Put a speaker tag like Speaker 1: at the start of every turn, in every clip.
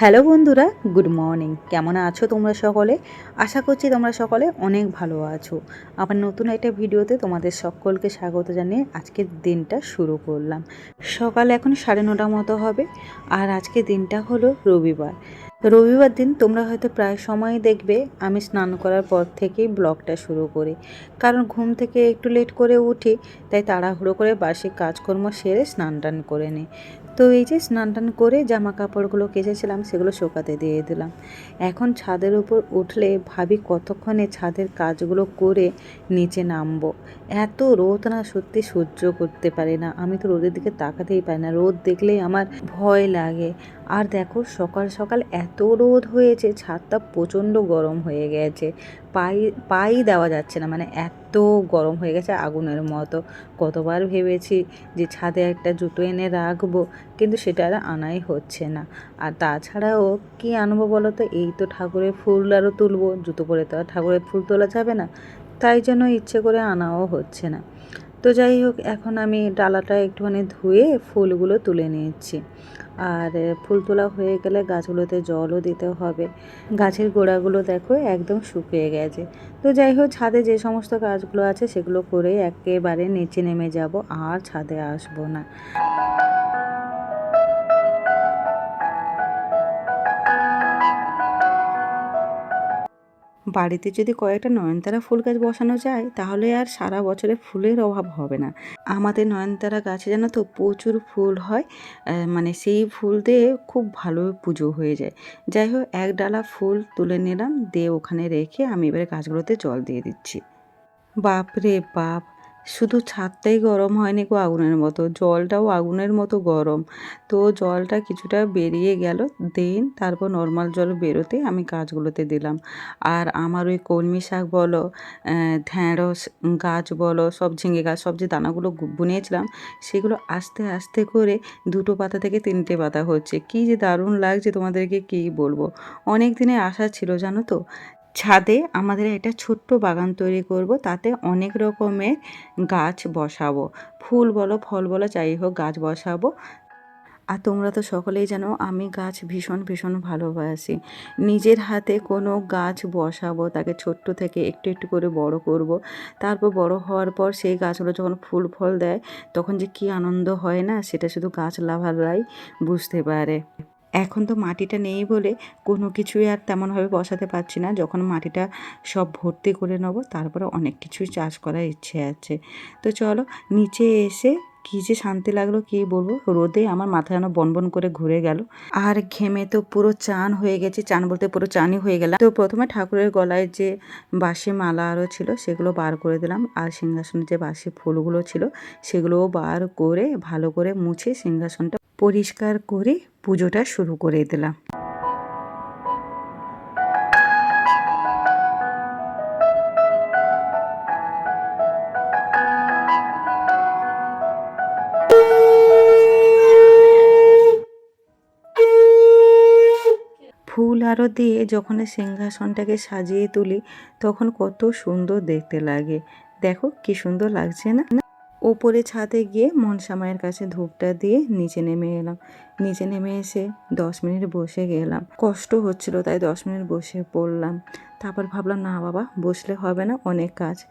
Speaker 1: Hello বন্ধুরা, good morning. কেমন আছো তোমরা সকলে? আশা করছি তোমরা সকলে অনেক ভালো আছো। আবার নতুন একটা ভিডিওতে তোমাদের সকলকে স্বাগত জানিয়ে আজকের দিনটা শুরু করলাম। সকাল এখন সাড়ে নটা মতো হবে, আর আজকে দিনটা হলো রবিবার। রবিবার দিন তোমরা হয়তো প্রায় সময় দেখবে, আমি স্নান করার পর থেকেই ব্লগটা শুরু করি। কারণ ঘুম থেকে একটু লেট করে উঠি, তাই তাড়াহুড়ো করে বাসি কাজকর্ম সেরে স্নান টান করে নিই। তো এই যে স্নান টান করে জামা কাপড়গুলো কেচেছিলাম, সেগুলো শোকাতে দিয়ে দিলাম। এখন ছাদের উপর উঠলে ভাবি কতক্ষণে ছাদের কাজগুলো করে নিচে নামবো। এত রোদ না, সত্যি সহ্য করতে পারি না। আমি তো রোদের দিকে তাকাতেই পারি না। রোদ দেখলেই আমার ভয় লাগে। আর দেখো, সকাল সকাল এত রোদ হয়েছে, ছাদটা প্রচণ্ড গরম হয়ে গেছে। পাই পাই দেওয়া যাচ্ছে না। মানে এত গরম হয়ে গেছে আগুনের মতো। কতবার ভেবেছি যে ছাদে একটা জুতো এনে রাখব, কিন্তু সেটা আর আনাই হচ্ছে না। আর তাছাড়াও কি আনব বলো তো এই তো ঠাকুরের ফুল আরও তুলবো। জুতো পরে তো আর ঠাকুরের ফুল তোলা যাবে না। তাই জন্য ইচ্ছে করে আনাও হচ্ছে না। তো যাই হোক, এখন আমি ডালাটা একটুখানি ধুয়ে ফুলগুলো তুলে নিচ্ছি। আর ফুল তোলা হয়ে গেলে গাছগুলোতে জলও দিতে হবে। গাছের গোড়াগুলো দেখো একদম শুকিয়ে গেছে। তো যাই হোক, ছাদে যে সমস্ত গাছগুলো আছে সেগুলো করে একেবারে নিচে নেমে যাব, আর ছাদে আসব না। বাড়িতে যদি কয়েকটা নয়নতারা ফুল গাছ বসানো যায়, তাহলে আর সারা বছরে ফুলের অভাব হবে না। আমাদের নয়নতারা গাছে জানো তো প্রচুর ফুল হয় মানে সেই ফুল দিয়ে খুব ভালো পুজো হয়ে যায়। যাই হোক, এক ডালা ফুল তুলে নিলাম, দিয়ে ওখানে রেখে আমি এবারে গাছগুলোতে জল দিয়ে দিচ্ছি। বাপ রে বাপ! শুধু ছাদটাই গরম হয়নি গো আগুনের মতো, জলটাও আগুনের মতো গরম। তো জলটা কিছুটা বেরিয়ে গেল, দেন তারপর নর্মাল জল বেরোতে আমি গাছগুলোতে দিলাম। আর আমার ওই কলমি শাক বলো ঢ্যাঁড়স, গাছ বলো, সব ঝিঙে গাছ, সব যে দানাগুলো বুনিয়েছিলাম সেগুলো আস্তে আস্তে করে দুটো পাতা থেকে তিনটে পাতা হচ্ছে। কী যে দারুণ লাগছে তোমাদেরকে কী বলব? অনেক দিনের আশা ছিল, জানো তো? ছাদে আমাদের একটা ছোট্ট বাগান তৈরি করব, তাতে অনেক রকমের গাছ বসাবো। ফুল বলো, ফল বলো, যাই হোক গাছ বসাবো। আর তোমরা তো সকলেই জানো, আমি গাছ ভীষণ ভীষণ ভালোবাসি। নিজের হাতে কোনো গাছ বসাবো, তাকে ছোট্ট থেকে একটু একটু করে বড় করব। তারপর বড় হওয়ার পর সেই গাছগুলো যখন ফুল, ফল দেয়, তখন যে কী আনন্দ হয় না, সেটা শুধু গাছ লাভাররাই বুঝতে পারে। এখন তো মাটিটা নেই বলে কোনো কিছুই আর তেমনভাবে বসাতে পারছি না। যখন মাটিটা সব ভর্তি করে নেব, তারপরে অনেক কিছুই চাষ করার ইচ্ছে আছে। তো চলো, নিচে এসে কী যে শান্তি লাগল কী বলব? রোদে আমার মাথা যেন বনবন করে ঘুরে গেল। আর ঘেমে তো পুরো চান হয়ে গেছে, চান বলতে পুরো চানই হয়ে গেলাম। তো প্রথমে ঠাকুরের গলায় যে বাসি মালা আরও ছিল, সেগুলো বার করে দিলাম। আর সিংহাসনের যে বাসি ফুলগুলো ছিল, সেগুলোও বার করে, ভালো করে মুছে সিংহাসনটা পরিষ্কার করে পুজোটা শুরু করে দিলাম। ফুল আরও দিয়ে যখন সিংহাসনটাকে সাজিয়ে তুলি, তখন কত সুন্দর দেখতে লাগে। দেখো কি সুন্দর লাগছে না? ওপরে ছাদে গিয়ে মনসা মায়ের কাছে ধূপটা দিয়ে নিচে নেমে এলাম। নিচে নেমে এসে দশ মিনিট বসে গেলাম। কষ্ট হচ্ছিল, তাই দশ মিনিট বসে পড়লাম। তারপর ভাবলাম, না বাবা, বসলে হবে না, অনেক কাজ।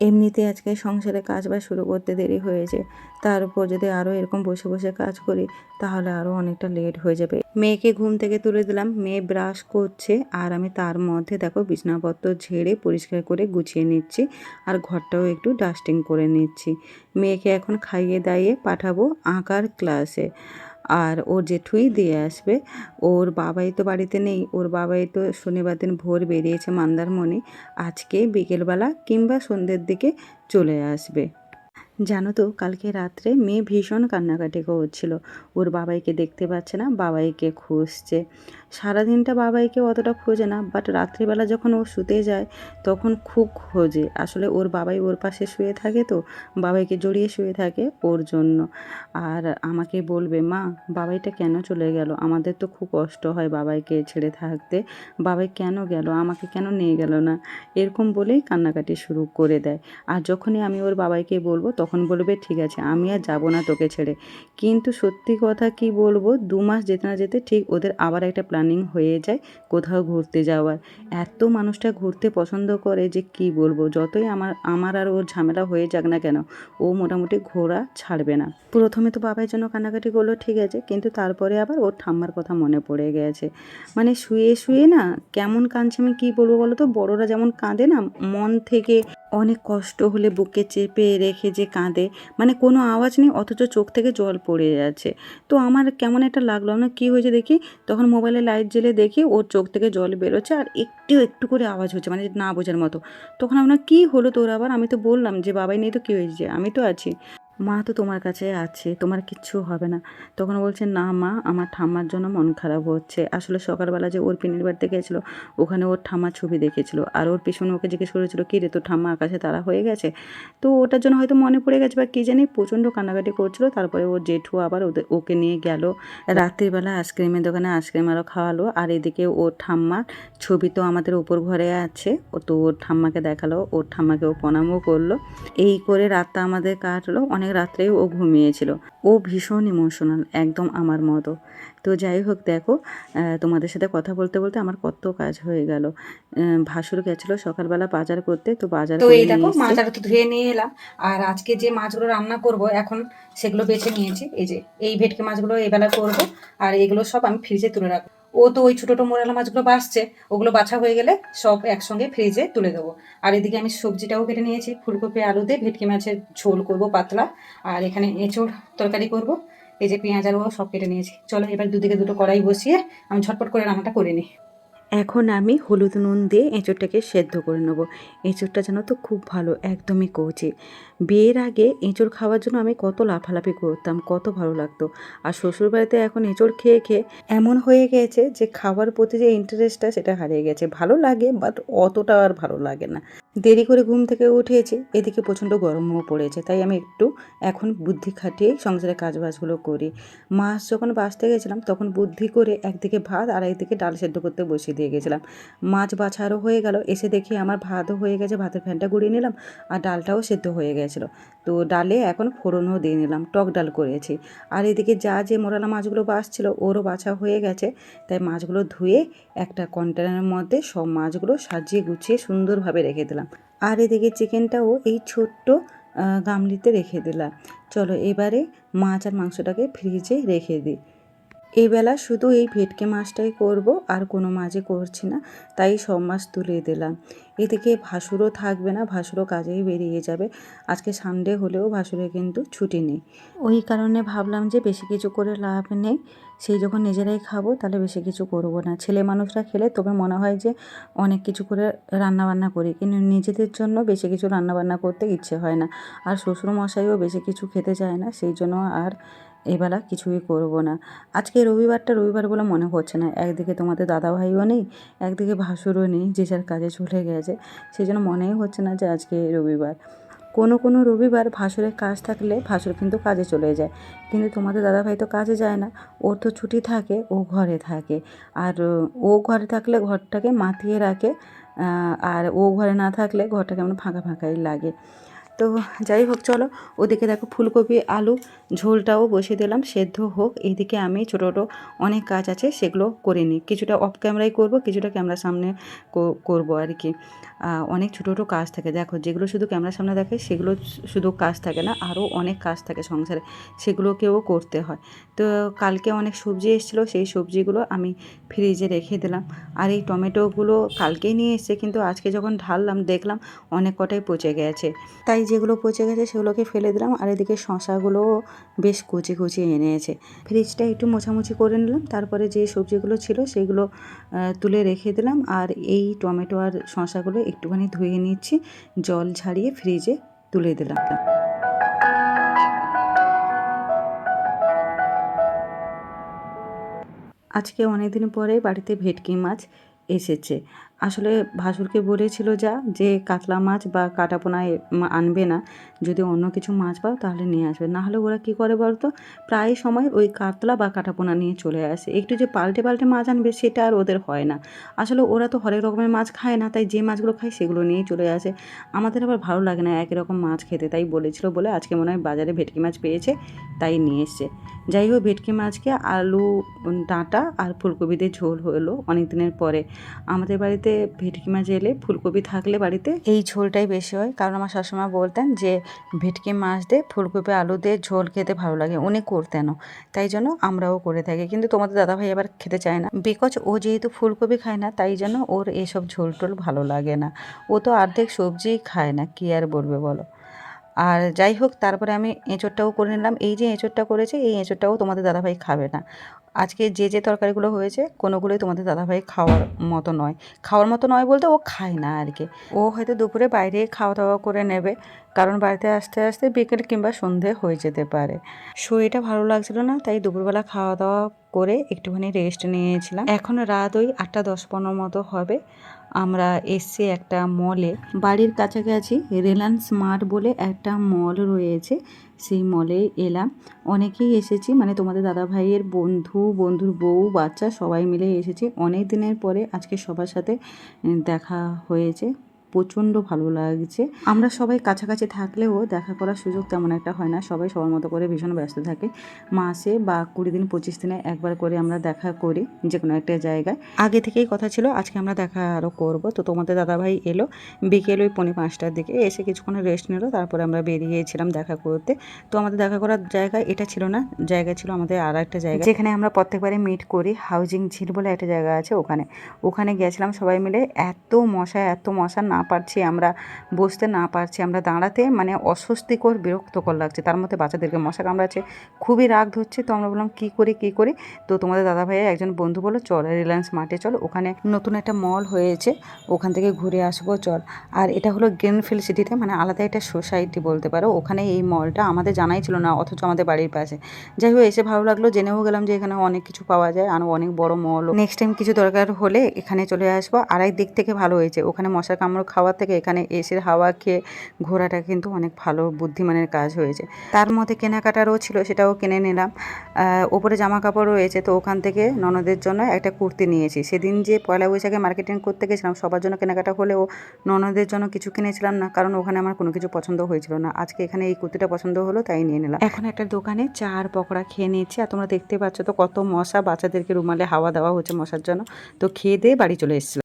Speaker 1: এমনিতে আজকে সংসারে কাজ বাজ শুরু করতে দেরি হয়েছে। তার উপর যদি আরও এরকম বসে বসে কাজ করি, তাহলে আরও অনেকটা লেট হয়ে যাবে। মেয়েকে ঘুম থেকে তুলে দিলাম। মেয়ে ব্রাশ করছে আর আমি তার মধ্যে দেখো বিছনাপত্র ঝেড়ে পরিষ্কার করে গুছিয়ে নিচ্ছি আর ঘরটাও একটু ডাস্টিং করে নিচ্ছি। মেয়েকে এখন খাইয়ে দাইয়ে পাঠাবো আঁকার ক্লাসে আর ওর জেঠুই দিয়ে আসবে। ওর বাবাই তো বাড়িতে নেই, ওর বাবাই তো শনিবার দিন ভোর বেরিয়েছে মন্দারমণি। আজকে বিকেলবেলা কিংবা সন্ধ্যের দিকে চলে আসবে। জানো তো, কালকে রাত্রে মেয়ে ভীষণ কান্নাকাটি করছিল। ওর বাবাইকে দেখতে পাচ্ছে না, বাবাইকে খুঁজছে। সারাদিনটা বাবাইকে অতটা খোঁজে না বাট রাত্রিবেলা যখন ও শুতে যায়, তখন খুব খোঁজে। আসলে ওর বাবাই ওর পাশে শুয়ে থাকে তো, বাবাইকে জড়িয়ে শুয়ে থাকে ওর জন্য। আর আমাকে বলবে, মা, বাবাইটা কেন চলে গেল? আমাদের তো খুব কষ্ট হয় বাবাইকে ছেড়ে থাকতে। বাবাই কেন গেল? আমাকে কেন নিয়ে গেল না? এরকম বলেই কান্নাকাটি শুরু করে দেয়। আর যখনই আমি ওর বাবাইকে বলব, তখন বলবে, ঠিক আছে, আমি আর যাব না তোকে ছেড়ে। কিন্তু সত্যি কথা কি বলব, দু মাস যেতে না যেতে ঠিক ওদের আবার একটা প্ল্যান প্ল্যানিং হয়ে যায় কোথাও ঘুরতে যাওয়ার। এত মানুষটা ঘুরতে পছন্দ করে যে কি বলব? যতই আমার আমার আর ওর ঝামেলা হয়ে যাক না কেন, ও মোটামুটি ঘোরা ছাড়বে না। প্রথমে তো বাবার জন্য কান্নাকাটি করল, ঠিক আছে, কিন্তু তারপরে আবার ওর ঠাম্মার কথা মনে পড়ে গেছে। মানে শুয়ে শুয়ে না কেমন কাঁদছে আমি কী বলব বলো তো বড়রা যেমন কাঁদে না, মন থেকে অনেক কষ্ট হলে বুকে চেপে রেখে যে কাঁদে মানে কোনো আওয়াজ নেই, অথচ চোখ থেকে জল পড়ে যাচ্ছে। তো আমার কেমন একটা লাগল না কী হয়েছে দেখি? তখন মোবাইলে লাইট জ্বেলে দেখি ওর চোখ থেকে জল বেরোচ্ছে আর একটু একটু করে আওয়াজ হচ্ছে মানে না বোঝার মতো। তখন আমরা, কী হলো তোর আবার? আমি তো বললাম যে, বাবাই, নেই তো, কী হয়েছে? আমি তো আছি। মা তো তোমার কাছে আছে, তোমার কিচ্ছু হবে না। তখন বলছে, না মা, আমার ঠাম্মার জন্য মন খারাপ হচ্ছে। আসলে সকালবেলা যে ওর পিনের বাড়িতে গেছিল ওখানে ওর ঠাম্মার ছবি দেখেছিল আর ওর পিছনে ওকে জিজ্ঞেস করেছিল, কী রে, তোর ঠাম্মা আকাশে তারা হয়ে গেছে? তো ওটার জন্য হয়তো মনে পড়ে গেছে বা কী জানি, প্রচণ্ড কান্নাকাটি করছিল। তারপরে ওর জেঠু আবার ওদের ওকে নিয়ে গেল। রাত্রিবেলা আইসক্রিমের দোকানে আইসক্রিম আরও খাওয়ালো। আর এদিকে ওর ঠাম্মার ছবি তো আমাদের উপর ঘরে আছে। ও তো ওর ঠাম্মাকে দেখাল, ওর ঠাম্মাকে ও প্রণামও করল। এই করে রাতটা আমাদের কাটলো। অনেক রাত্রেই ও ঘুমিয়েছিল। ও ভীষণ ইমোশনাল একদম আমার মতো। তো যাই হোক দেখো তোমাদের সাথে কথা বলতে বলতে আমার কত কাজ হয়ে গেল। ভাসুর গেছিল সকালবেলা বাজার করতে তো বাজার
Speaker 2: তো এই দেখো
Speaker 1: নিয়ে এসছে।
Speaker 2: মাছ আরও তো ধুয়ে নিয়ে এলাম। আর আজকে যে মাছগুলো রান্না করব এখন সেগুলো বেছে নিয়েছি। এই যে এই ভেটকি মাছগুলো এই বেলা করব আর এগুলো সব আমি ফ্রিজে তুলে রাখব। ও তো ওই ছোটো ছোটো মোরালা মাছগুলো বাসছে, ওগুলো বাছা হয়ে গেলে সব একসঙ্গে ফ্রিজে তুলে দেবো। আর এদিকে আমি সবজিটাও কেটে নিয়েছি, ফুলকপি, আলু দিয়ে ভেটকি মাছের ঝোল করব পাতলা, আর এখানে এঁচোড় তরকারি করব, এই যে পেঁয়াজ আলু সব কেটে নিয়েছি। চলো এবার দুদিকে দুটো কড়াই বসিয়ে আমি ঝটপট করে রান্নাটা করে নিই।
Speaker 1: এখন আমি হলুদ নুন দিয়ে এঁচোড়টাকে সেদ্ধ করে নেব। এঁচোড়টা যেন তো খুব ভালো, একদমই কচি। বিয়ের আগে এঁচোড় খাওয়ার জন্য আমি কত লাফালাফি করতাম, কত ভালো লাগতো। আর শ্বশুরবাড়িতে এখন এঁচোড় খেয়ে খেয়ে এমন হয়ে গেছে যে খাওয়ার প্রতি যে ইন্টারেস্টটা সেটা হারিয়ে গেছে। ভালো লাগে বাট অতটা আর ভালো লাগে না। দেরি করে ঘুম থেকে উঠেছি, এদিকে প্রচণ্ড গরমও পড়েছে, তাই আমি একটু এখন বুদ্ধি খাটিয়ে সংসারের কাজবাজগুলো করি। মাছ যখন বাঁচতে গেছিলাম, তখন বুদ্ধি করে একদিকে ভাত আর একদিকে ডাল সেদ্ধ করতে বসিয়ে দিয়ে গেছিলাম। মাছ বাছারও হয়ে গেল। এসে দেখি আমার ভাতও হয়ে গেছে, ভাতের ফ্যানটা গুঁড়িয়ে নিলাম আর ডালটাও সেদ্ধ হয়ে গেছিল। তো ডালে এখন ফোড়নও দিয়ে নিলাম, টক ডাল করেছি। আর এদিকে যা যে মোরালা মাছগুলো বাছছিল ওরও বাছা হয়ে গেছে। তাই মাছগুলো ধুয়ে একটা কন্টেনারের মধ্যে সব মাছগুলো সাজিয়ে গুছিয়ে সুন্দরভাবে রেখে দিলাম। আর এদিকে চিকেনটাও এই ছোট্ট গামলিতে রেখে দিলাম। চলো এবারে মাছ আর মাংসটাকে ফ্রিজে রেখে দিই। এই বেলা শুধু এই ভেটকি মাছটাই করব, আর কোনো মাছই করছি না। তাই সব মাছ তুলে দিলাম। এদিকে ভাসুরও থাকবে না, ভাসুরও কাজেই বেরিয়ে যাবে। আজকে সানডে হলেও ভাসুরে কিন্তু ছুটি নেই। ওই কারণে ভাবলাম যে বেশি কিছু করে লাভ নেই। সেই যখন নিজেরাই খাব, তাহলে বেশি কিছু করব না। ছেলে মানুষরা খেলে তবে মনে হয় যে অনেক কিছু করে রান্না বান্না করি। কিন্তু নিজেদের জন্য বেশি কিছু রান্না বান্না করতে ইচ্ছে হয় না। আর শ্বশুর মশাইও বেশি কিছু খেতে চায় না, সেই জন্য আর এবেলা কিছুই করব না। আজকে রবিবারটা রবিবার বলে মনে হচ্ছে না। একদিকে তোমাদের দাদাভাইও নেই, একদিকে ভাসুরও নেই, যে যার কাজে চলে গেছে। সেই জন্য মনেই হচ্ছে না যে আজকে রবিবার। কোনো কোনো রবিবার ভাসুরের কাজ থাকলে ভাসুর কিন্তু কাজে চলে যায়। কিন্তু তোমাদের দাদাভাই তো কাজে যায় না। ওর তো ছুটি থাকে, ও ঘরে থাকে। আর, ও ঘরে থাকলে ঘরটাকে মাতিয়ে রাখে আর ও ঘরে না থাকলে ঘরটা কেমন ফাঁকা ফাঁকাই লাগে। তো যাই হোক, চলো। ওদিকে দেখো ফুলকপি, আলু, ঝোলটাও বসিয়ে দিলাম। সেদ্ধ হোক। এইদিকে আমি ছোটো ছোটো অনেক কাজ আছে, সেগুলো করে নিই। কিছুটা অফ ক্যামেরায় করব, কিছুটা ক্যামেরার সামনে করব আর কি। অনেক ছোটো ছোটো কাজ থাকে। দেখো, যেগুলো শুধু ক্যামেরার সামনে দেখে, সেগুলো শুধু কাজ থাকে না আরও অনেক কাজ থাকে সংসারে। সেগুলোকেও করতে হয়। তো কালকে অনেক সবজি এসেছিল, সেই সবজিগুলো আমি ফ্রিজে রেখে দিলাম। আর এই টমেটোগুলো কালকেই নিয়ে এসেছে, কিন্তু আজকে যখন ঢাললাম, দেখলাম অনেক কটাই পচে গেছে। তাই যেগুলো পচে গেছে সেগুলোকে ফেলে দিলাম আর এদিকে শশাগুলোও বেশ কুচি কুচি এনেছে। ফ্রিজটা একটু মোছামুছি করে নিলাম, তারপরে যে সবজিগুলো ছিল সেগুলো তুলে রেখে দিলাম আর এই টমেটো আর শশাগুলো একটুখানি ধুয়ে নিচ্ছি, জল ঝাড়িয়ে ফ্রিজে তুলে দিলাম। আজকে অনেক দিন পরে বাড়িতে ভেটকি মাছ এসেছে। আসলে ভাসুরকে বলেছিল যা যে কাতলা মাছ বা কাটাপোনা আনবে না। যদি অন্য কিছু মাছ পাও তাহলে নিয়ে আসবে। না হলে ওরা কী করে বলতো প্রায় সময় ওই কাতলা বা কাটাপোনা নিয়ে চলে আসে। একটু যে পাল্টে পাল্টে মাছ আনবে সেটা আর ওদের হয় না। আসলে ওরা তো হরেক রকমের মাছ খায় না, তাই যে মাছগুলো খায় সেগুলো নিয়েই চলে আসে। আমাদের আবার ভালো লাগে না একই রকম মাছ খেতে, তাই বলেছিল বলে আজকে মনে হয় বাজারে ভেটকি মাছ পেয়েছে, তাই নিয়ে এসছে। যাই হোক, ভেটকি মাছকে আলু ডাঁটা আর ফুলকপি দিয়ে ঝোল হলো অনেক দিনের পরে। আমাদের বাড়িতে ভেটকি মাছ এলে ফুলকপি থাকলে বাড়িতে। এই ঝোলটাই বেশি হয়, কারণ আমার শাশুমা বলতেন যে, ভেটকি মাছ দিয়ে ফুলকপি, আলু দিয়ে ঝোল খেতে ভালো লাগে। উনি করতেনও। তাই জন্য আমরাও করে থাকি। কিন্তু তোমাদের দাদাভাই আবার খেতে চায় না। বিকজ ও যেহেতু ফুলকপি খায় না, তাই জন্য ওর এসব ঝোল টোল ভালো লাগে না। ও তো অর্ধেক সবজিই খায় না, কি আর বলবে বলো? আর যাই হোক, তারপরে আমি এঁচোড়টাও করে নিলাম। এই যে এঁচোড়টা করেছে, এই এঁচোড়টাও তোমাদের দাদাভাই খাবে না। আজকে যে যে তরকারিগুলো হয়েছে, কোনোগুলোই তোমাদের দাদাভাই খাওয়ার মতো নয়। খাওয়ার মতো নয় বলতে ও খায় না আর কি। ও হয়তো দুপুরে বাইরে খাওয়া দাওয়া করে নেবে, কারণ বাড়িতে আসতে আসতে বিকেল কিংবা সন্ধে হয়ে যেতে পারে। শরীরটা ভালো লাগছিল না, তাই দুপুরবেলা খাওয়া দাওয়া করে একটুখানি রেস্ট নিয়েছিলাম। এখন রাত ওই আটটা দশ পনেরো মতো হবে। আমরা এসছি একটা মলে। বাড়ির কাছাকাছি রিলায়েন্স মার্ট বলে একটা মল রয়েছে। সেই মলে এলাম। অনেকেই এসেছি মানে তোমাদের দাদা ভাইয়ের বন্ধু, বন্ধুর বউ, বাচ্চা সবাই মিলে এসেছি। অনেক দিনের পরে আজকে সবার সাথে দেখা হয়েছে। প্রচণ্ড ভালো লাগছে। আমরা সবাই কাছাকাছি থাকলেও দেখা করার সুযোগ তেমন একটা হয় না। সবাই সবার মতো করে ভীষণ ব্যস্ত থাকে। মাসে বা কুড়ি দিন, পঁচিশ দিনে একবার করে আমরা দেখা করি যে কোনো একটা জায়গায়। আগে থেকেই কথা ছিল, আজকে আমরা দেখা আরও করব। তো তোমাদের দাদাভাই এলো, বিকেল ওই পৌনে পাঁচটার দিকে এসে কিছুক্ষণ রেস্ট নিল, তারপরে আমরা বেরিয়েছিলাম দেখা করতে। তো আমাদের দেখা করার জায়গা এটা ছিল না, জায়গা ছিল আমাদের আর একটা জায়গা। যেখানে আমরা প্রত্যেকবারে মিট করি হাউজিং ঝিল বলে একটা জায়গা আছে ওখানে। ওখানে গেছিলাম সবাই মিলে। এত মশা এত মশা না পারছি, আমরা বসতে না পারছি, আমরা দাঁড়াতে মানে অস্বস্তিকর, বিরক্তকর লাগছে। তার মধ্যে বাচ্চাদেরকে মশা কামড়াচ্ছে, খুবই রাগ ধরছে। তো আমরা বললাম, কী করি কী করি? তো তোমাদের দাদা ভাইয়ের একজন বন্ধু বলো চল রিলায়েন্স মার্টে চল, ওখানে নতুন একটা মল হয়েছে, ওখান থেকে ঘুরে আসব, চল। আর এটা হলো গ্রিনফিল্ড সিটিতে মানে আলাদা একটা সোসাইটি বলতে পারো। ওখানে এই মলটা আমাদের জানাই ছিল না, অথচ আমাদের বাড়ির পাশে। যাই হোক, এসে ভালো লাগল, জেনেও গেলাম যে এখানে অনেক কিছু পাওয়া যায়, আর অনেক বড় মল নেক্সট টাইম কিছু দরকার হলে এখানে চলে আসব। আর এক দিক থেকে ভালো হয়েছে, ওখানে মশার কামড় খাওয়ার থেকে এখানে এসির হাওয়া খেয়ে ঘোরাটা কিন্তু অনেক ভালো বুদ্ধিমানের কাজ হয়েছে। তার মধ্যে কেনাকাটারও ছিল, সেটাও কিনে নিলাম। ওপরে জামা কাপড় রয়েছে, তো ওখান থেকে ননদের জন্য একটা কুর্তি নিয়েছি। সেদিন যে পয়লা বৈশাখে মার্কেটিং করতে গেছিলাম, সবার জন্য কেনাকাটা হলেও ননদের জন্য কিছু কিনেছিলাম না, কারণ ওখানে আমার কোনো কিছু পছন্দ হয়েছিল না। আজকে এখানে এই কুর্তিটা পছন্দ হলো, তাই নিয়ে নিলাম। এখন একটা দোকানে চা আর পকোড়া খেয়ে নিয়েছি, আর তোমরা দেখতে পাচ্ছ তো কত মশা বাচ্চাদেরকে রুমালে হাওয়া দেওয়া হচ্ছে মশার জন্য। তো খেয়ে দিয়ে বাড়ি চলে এসেছিলাম।